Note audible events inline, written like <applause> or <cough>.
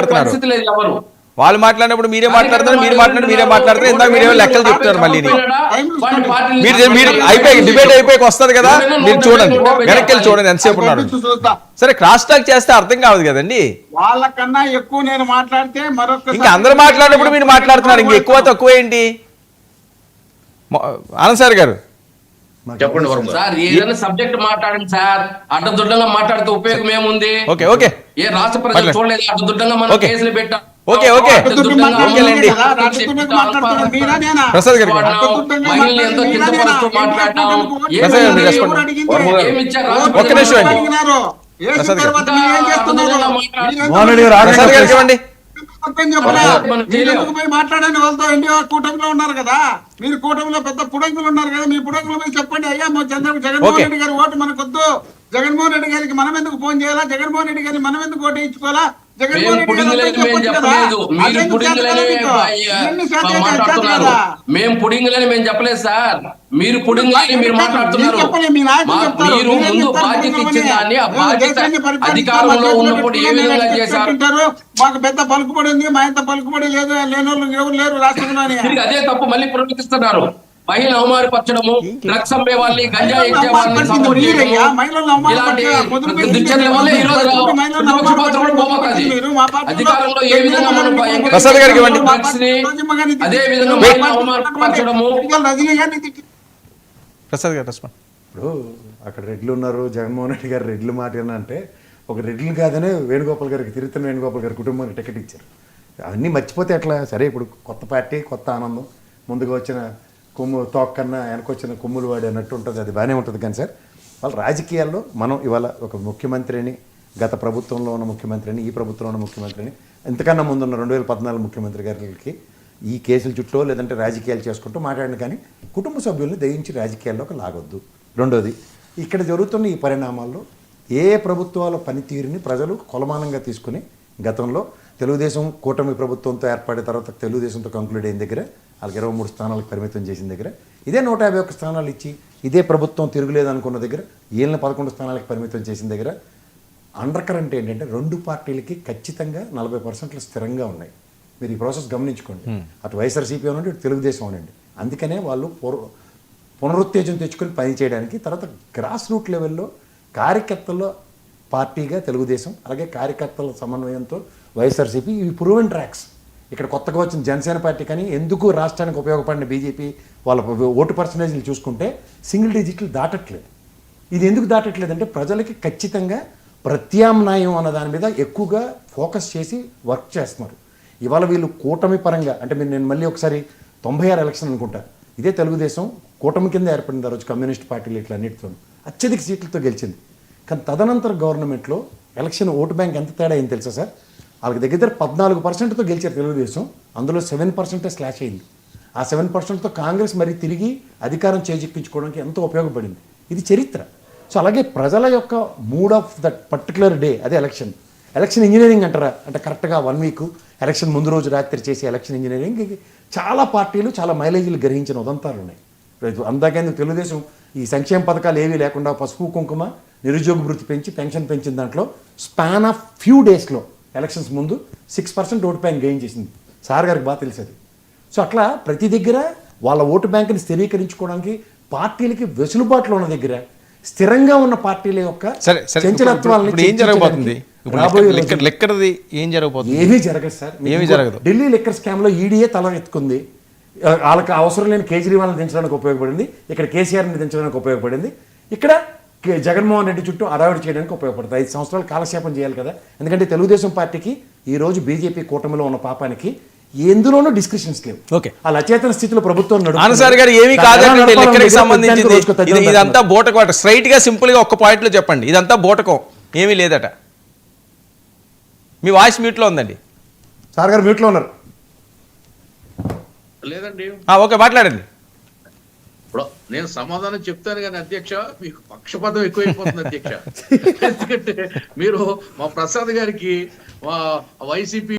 మాట్లాడుతున్నారు. వాళ్ళు మాట్లాడినప్పుడు మీరే మాట్లాడతారు మీరు మాట్లాడినప్పుడు మీరే మాట్లాడతారు ఇందాక మీరేమో లెక్కలు చెప్తారు మళ్ళీ. మీరు మీరు అయిపోయి డిబేట్ అయిపోయి వస్తుంది కదా? మీరు చూడండి వెనక్కి వెళ్ళి చూడండి ఎంతసేపు ఉన్నారు. సరే క్రాస్ టాక్ చేస్తే అర్థం కాదు కదండి. వాళ్ళకన్నా ఎక్కువ నేను మాట్లాడితే మరొక ఇంకా అందరు మాట్లాడినప్పుడు మీరు మాట్లాడుతున్నారు ఇంక ఎక్కువ తక్కువ ఏంటి? ఆనంద్ సార్ గారు చెప్పండి సార్ ఏదైనా సబ్జెక్ట్ మాట్లాడండి సార్. అడ్డదుడ్డంగా మాట్లాడితే ఉపయోగం ఏముంది? Okay okay. ఏ రాష్ట్ర ప్రజలు. చూడలేదు అడ్డదుడ్డంగా మనం. కేసులు పెట్టాం. Okay, okay. ప్రసాద్ గారు ఒక్క నిమిషం? అండి. ప్రసాద్ గారు. ఇవ్వండి. మాట్లాడండి వాళ్ళతో ఎన్డీఓ కూటమిలో ఉన్నారు కదా? మీరు కూటమిలో పెద్ద పుడంగులు ఉన్నారు కదా? మీ పుడంగుల మీద చెప్పండి. అయ్యా మా చంద్ర జగన్మోహన్. రెడ్డి గారి ఓటు మనకొద్దు. జగన్మోహన్ రెడ్డి గారికి మనం ఎందుకు ఫోన్ చేయాలా? జగన్మోహన్ రెడ్డి గారిని మనం ఎందుకు ఓటు ఇచ్చుకోవాలా మేము పుడింగులని మేము. చెప్పలేదు. మీరు పుడింగులని మాట్లాడుతున్నారు? మేము పుడింగులని మేము చెప్పలేదు సార్. మీరు పుడింగులని మీరు మాట్లాడుతున్నారు. మీరు ముందు బాధ్యత? ఇచ్చిన దాన్ని ఆ బాధ్యత అధికారంలో ఉన్నప్పుడు ఏ విధంగా చేశారు. మాకు పెద్ద పలుకుబడి ఉంది. మా ఇంత పలుకుబడి లేదు. లేనోళ్ళు ఎవరు లేరు రాష్ట్రంలోని. తిరిగి అదే తప్పు మళ్ళీ పునరుద్ధరిస్తున్నారు. మహిళ అవమానపరచడము డ్రగ్స్ అమ్మే వాళ్ళని గంజా ఎక్కే వాళ్ళని ఇలాంటి వల్ల ఈ రోజు అధికారంలో ఏ విధంగా మనం drugs ని, అదే విధంగా మా మహిళలను పార్టీలో అవమానపరచడము. ప్రసాద్ గారు ఇప్పుడు అక్కడ రెడ్లు ఉన్నారు. జగన్మోహన్ రెడ్డి గారు రెడ్లు మాట అంటే ఒక రెడ్లు కాదనే వేణుగోపాల్ గారికి తిరుగుతున్న వేణుగోపాల్ గారి కుటుంబానికి టికెట్ ఇచ్చారు. అవన్నీ మర్చిపోతే ఎట్లా? సరే ఇప్పుడు కొత్త పార్టీ కొత్త ఆనందం ముందుగా వచ్చిన కొమ్ము తోక్కన్నా వెనకొచ్చిన కొమ్ములు వాడి అన్నట్టు ఉంటుంది అది బాగానే ఉంటుంది కానీ సార్ వాళ్ళ రాజకీయాల్లో మనం ఇవాళ ఒక ముఖ్యమంత్రిని గత ప్రభుత్వంలో ఉన్న ముఖ్యమంత్రిని ఈ ప్రభుత్వంలో ఉన్న ముఖ్యమంత్రిని ఇంతకన్నా ముందున్న రెండు వేల పద్నాలుగు ముఖ్యమంత్రి గారికి ఈ కేసుల చుట్టూ లేదంటే రాజకీయాలు చేసుకుంటూ మాట్లాడిన కానీ కుటుంబ సభ్యుల్ని దయించి రాజకీయాల్లోకి లాగొద్దు. రెండోది ఇక్కడ జరుగుతున్న ఈ పరిణామాల్లో ఏ ప్రభుత్వాల పనితీరుని ప్రజలు కొలమానంగా తీసుకుని గతంలో తెలుగుదేశం కూటమి ప్రభుత్వంతో ఏర్పడిన తర్వాత తెలుగుదేశంతో కంక్లూడ్ అయిన దగ్గర వాళ్ళకి ఇరవై మూడు స్థానాలకు పరిమితం చేసిన దగ్గర ఇదే నూట యాభై ఒక్క స్థానాలు ఇచ్చి ఇదే ప్రభుత్వం తిరుగులేదు అనుకున్న దగ్గర వీళ్ళని పదకొండు స్థానాలకు పరిమితం చేసిన దగ్గర అండర్ కరెంట్ ఏంటంటే రెండు పార్టీలకి ఖచ్చితంగా నలభై పర్సెంట్లు స్థిరంగా ఉన్నాయి. మీరు ఈ ప్రాసెస్ గమనించుకోండి. అటు వైఎస్ఆర్సీపీ అనండి ఇటు తెలుగుదేశం అనండి అందుకనే వాళ్ళు పునరుత్తేజం తెచ్చుకొని పని చేయడానికి తర్వాత గ్రాస్ రూట్ లెవెల్లో కార్యకర్తల్లో పార్టీగా తెలుగుదేశం అలాగే కార్యకర్తల సమన్వయంతో వైఎస్ఆర్సీపీ ఇవి ప్రూవెన్ ట్రాక్స్ ఇక్కడ కొత్తగా వచ్చిన జనసేన పార్టీ కానీ ఎందుకు రాష్ట్రానికి ఉపయోగపడిన బీజేపీ వాళ్ళ ఓటు పర్సంటేజ్లు చూసుకుంటే సింగిల్ డిజిట్లు దాటట్లేదు. ఇది ఎందుకు దాటట్లేదంటే ప్రజలకి ఖచ్చితంగా ప్రత్యామ్నాయం అన్న దాని మీద ఎక్కువగా ఫోకస్ చేసి వర్క్ చేస్తున్నారు. ఇవాళ వీళ్ళు కూటమి పరంగా అంటే మీరు నేను మళ్ళీ ఒకసారి తొంభై ఆరు ఎలక్షన్ అనుకుంటా. ఇదే తెలుగుదేశం కూటమి కింద ఏర్పడిన ఆ రోజు కమ్యూనిస్ట్ పార్టీలు ఇట్లా అన్నిటితో అత్యధిక సీట్లతో గెలిచింది. కానీ తదనంతర గవర్నమెంట్లో ఎలక్షన్ ఓటు బ్యాంక్ ఎంత తేడా అయింది తెలుసా సార్? వాళ్ళకి దగ్గర పద్నాలుగు పర్సెంట్తో గెలిచారు తెలుగుదేశం. అందులో సెవెన్ పర్సెంటే స్లాష్ అయింది. ఆ సెవెన్ పర్సెంట్తో కాంగ్రెస్ మరి తిరిగి అధికారం చేజిక్కించుకోవడానికి ఎంతో ఉపయోగపడింది. ఇది చరిత్ర. సో అలాగే ప్రజల యొక్క mood of that particular day అదే ఎలక్షన్. ఎలక్షన్ ఇంజనీరింగ్ అంటారా? అంటే కరెక్ట్గా వన్ వీక్ ఎలక్షన్ ముందు రోజు రాత్రి చేసే ఎలక్షన్ ఇంజనీరింగ్. చాలా పార్టీలు చాలా మైలేజీలు గ్రహించిన ఉదంతాలు ఉన్నాయి. రైతు అందాకేందుకు తెలుగుదేశం ఈ సంక్షేమ పథకాలు ఏవీ లేకుండా పసుపు కుంకుమ నిరుద్యోగ వృత్తి పెంచి పెన్షన్ పెంచిన దాంట్లో స్పాన్ ఆఫ్ ఫ్యూ డేస్లో ఎలక్షన్స్ ముందు six percent vote bank gain చేసింది. సార్ గారికి బాగా తెలిసేది. సో అట్లా ప్రతి దగ్గర వాళ్ళ ఓటు బ్యాంకుని స్థిరీకరించుకోవడానికి పార్టీలకి వెసులుబాటులో ఉన్న దగ్గర స్థిరంగా ఉన్న పార్టీల యొక్క చంచలత్వాలని ఏం జరగబోతుంది? లెక్కర్ది ఏం జరగబోతుంది? ఏమీ జరగదు సార్. ఏమీ జరగదు. ఢిల్లీ లిక్కర్ స్కామ్లో ఈడీఏ తల ఎత్తుకుంది. వాళ్ళకి అవసరం లేని కేజ్రీవాల్ని దించడానికి ఉపయోగపడింది. ఇక్కడ కేసీఆర్ని దించడానికి ఉపయోగపడింది. ఇక్కడ జగన్మోహన్ రెడ్డి చుట్టూ అడావిడి చేయడానికి ఉపయోగపడుతుంది. ఐదు సంవత్సరాలు కాలక్షేపం చేయాలి కదా. ఎందుకంటే తెలుగుదేశం పార్టీకి ఈ రోజు బీజేపీ కూటమిలో ఉన్న పాపానికి ఎందులోనూ డిస్కషన్స్ లేవు. ఓకే. వాళ్ళ అచేతన స్థితిలో ప్రభుత్వం. ఆనంద్ గారు ఏమీ దగ్గర సంబంధించింది. ఇదంతా. బోటకం స్ట్రైట్గా సింపుల్గా ఒక్క పాయింట్లో చెప్పండి. ఇదంతా బోటకం. ఏమీ లేదట. మీ వాయిస్ మ్యూట్లో ఉందండి. సార్ గారు మ్యూట్లో ఉన్నారు. లేదండి. ఆ, ఓకే మాట్లాడండి. ఇప్పుడు నేను సమాధానం చెప్తాను కానీ అధ్యక్ష మీకు పక్షపాతం ఎక్కువైపోతుంది అధ్యక్ష. <laughs> ఎందుకంటే మీరు మా ప్రసాద్ గారికి మా వైసీపీ